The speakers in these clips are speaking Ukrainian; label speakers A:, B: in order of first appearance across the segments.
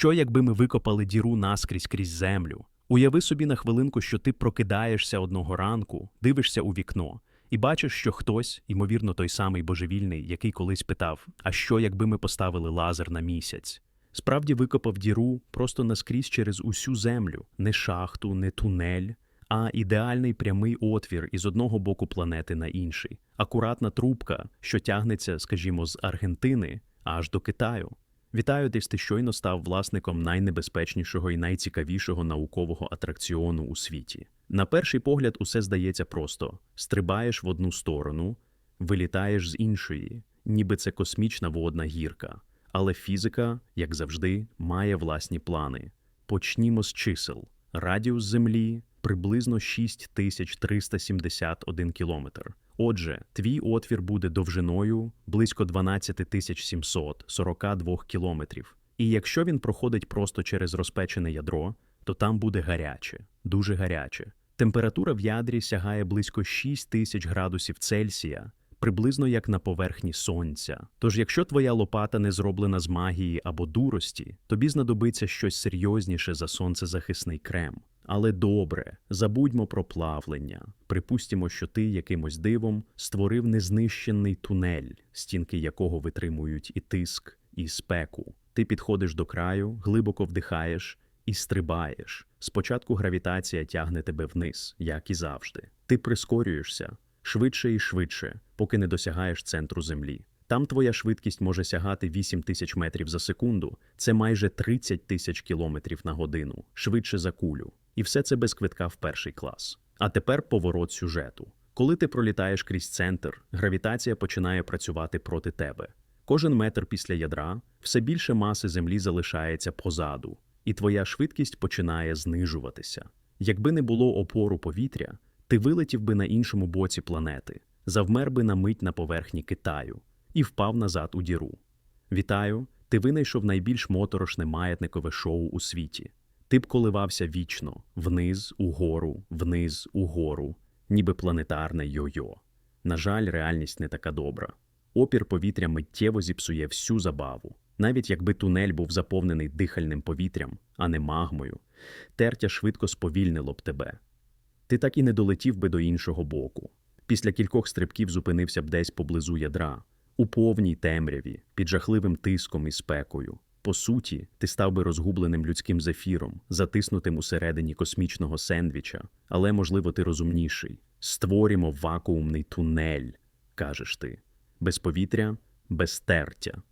A: Що, якби ми викопали діру наскрізь крізь землю? Уяви собі на хвилинку, що ти прокидаєшся одного ранку, дивишся у вікно і бачиш, що хтось, ймовірно, той самий божевільний, який колись питав: а що, якби ми поставили лазер на місяць? Справді викопав діру просто наскрізь через усю землю, не шахту, не тунель, а ідеальний прямий отвір із одного боку планети на інший, акуратна трубка, що тягнеться, скажімо, з Аргентини аж до Китаю. Вітаю, десь ти щойно став власником найнебезпечнішого і найцікавішого наукового атракціону у світі. На перший погляд, усе здається просто: стрибаєш в одну сторону, вилітаєш з іншої, ніби це космічна водна гірка. Але фізика, як завжди, має власні плани. Почнімо з чисел. Радіус Землі приблизно 6371 кілометр. Отже, твій отвір буде довжиною близько 12742 кілометрів. І якщо він проходить просто через розпечене ядро, то там буде гаряче, дуже гаряче. Температура в ядрі сягає близько 6000 градусів Цельсія, приблизно як на поверхні сонця. Тож, якщо твоя лопата не зроблена з магії або дурості, тобі знадобиться щось серйозніше за сонцезахисний крем. Але добре, забудьмо про плавлення. Припустімо, що ти якимось дивом створив незнищений тунель, стінки якого витримують і тиск, і спеку. Ти підходиш до краю, глибоко вдихаєш і стрибаєш. Спочатку гравітація тягне тебе вниз, як і завжди. Ти прискорюєшся швидше і швидше, поки не досягаєш центру землі. Там твоя швидкість може сягати 8 тисяч метрів за секунду, це майже 30 тисяч кілометрів на годину, швидше за кулю. І все це без квитка в перший клас. А тепер поворот сюжету. Коли ти пролітаєш крізь центр, гравітація починає працювати проти тебе. Кожен метр після ядра все більше маси землі залишається позаду, і твоя швидкість починає знижуватися. Якби не було опору повітря, ти вилетів би на іншому боці планети, завмер би на мить на поверхні Китаю і впав назад у діру. Вітаю, ти винайшов найбільш моторошне маятникове шоу у світі. Ти б коливався вічно, вниз, угору, вниз, угору, ніби планетарне йо-йо. На жаль, реальність не така добра. Опір повітря миттєво зіпсує всю забаву. Навіть якби тунель був заповнений дихальним повітрям, а не магмою, тертя швидко сповільнило б тебе. Ти так і не долетів би до іншого боку. Після кількох стрибків зупинився б десь поблизу ядра, у повній темряві, під жахливим тиском і спекою. По суті, ти став би розгубленим людським зефіром, затиснутим усередині космічного сендвіча, але, можливо, ти розумніший. Створімо вакуумний тунель, кажеш ти, без повітря, без тертя.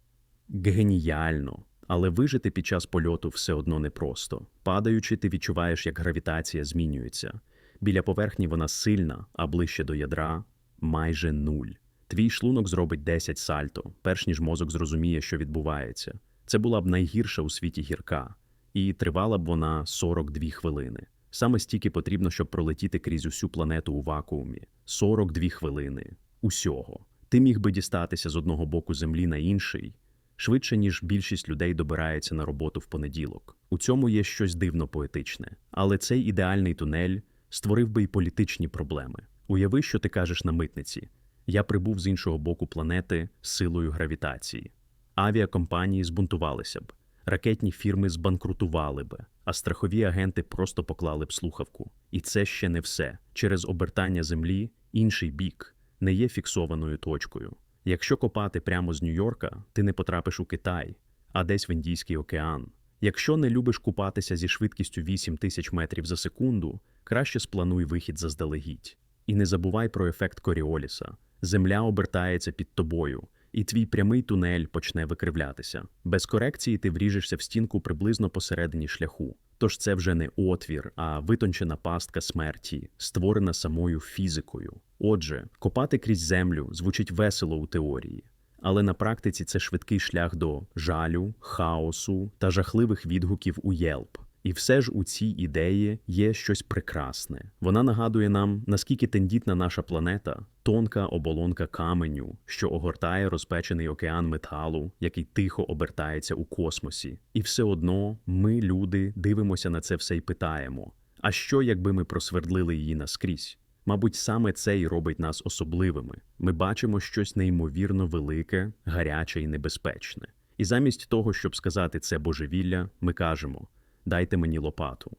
A: Геніально. Але вижити під час польоту все одно непросто. Падаючи, ти відчуваєш, як гравітація змінюється. Біля поверхні вона сильна, а ближче до ядра майже нуль. Твій шлунок зробить 10 сальто, перш ніж мозок зрозуміє, що відбувається. Це була б найгірша у світі гірка, і тривала б вона 42 хвилини. Саме стільки потрібно, щоб пролетіти крізь усю планету у вакуумі. 42 хвилини. Усього. Ти міг би дістатися з одного боку землі на інший швидше, ніж більшість людей добирається на роботу в понеділок. У цьому є щось дивно поетичне. Але цей ідеальний тунель створив би й політичні проблеми. Уяви, що ти кажеш на митниці. Я прибув з іншого боку планети силою гравітації. Авіакомпанії збунтувалися б, ракетні фірми збанкрутували б, а страхові агенти просто поклали б слухавку. І це ще не все. Через обертання землі інший бік не є фіксованою точкою. Якщо копати прямо з Нью-Йорка, ти не потрапиш у Китай, а десь в Індійський океан. Якщо не любиш купатися зі швидкістю 8 тисяч метрів за секунду, краще сплануй вихід заздалегідь. І не забувай про ефект Коріоліса. Земля обертається під тобою, і твій прямий тунель почне викривлятися. Без корекції ти вріжешся в стінку приблизно посередині шляху. Тож це вже не отвір, а витончена пастка смерті, створена самою фізикою. Отже, копати крізь землю звучить весело у теорії, але на практиці це швидкий шлях до жалю, хаосу та жахливих відгуків у Єлп. І все ж у цій ідеї є щось прекрасне. Вона нагадує нам, наскільки тендітна наша планета, тонка оболонка каменю, що огортає розпечений океан металу, який тихо обертається у космосі. І все одно ми, люди, дивимося на це все і питаємо: а що, якби ми просвердлили її наскрізь? Мабуть, саме це й робить нас особливими. Ми бачимо щось неймовірно велике, гаряче і небезпечне. І замість того, щоб сказати це божевілля, ми кажемо: дайте мені лопату.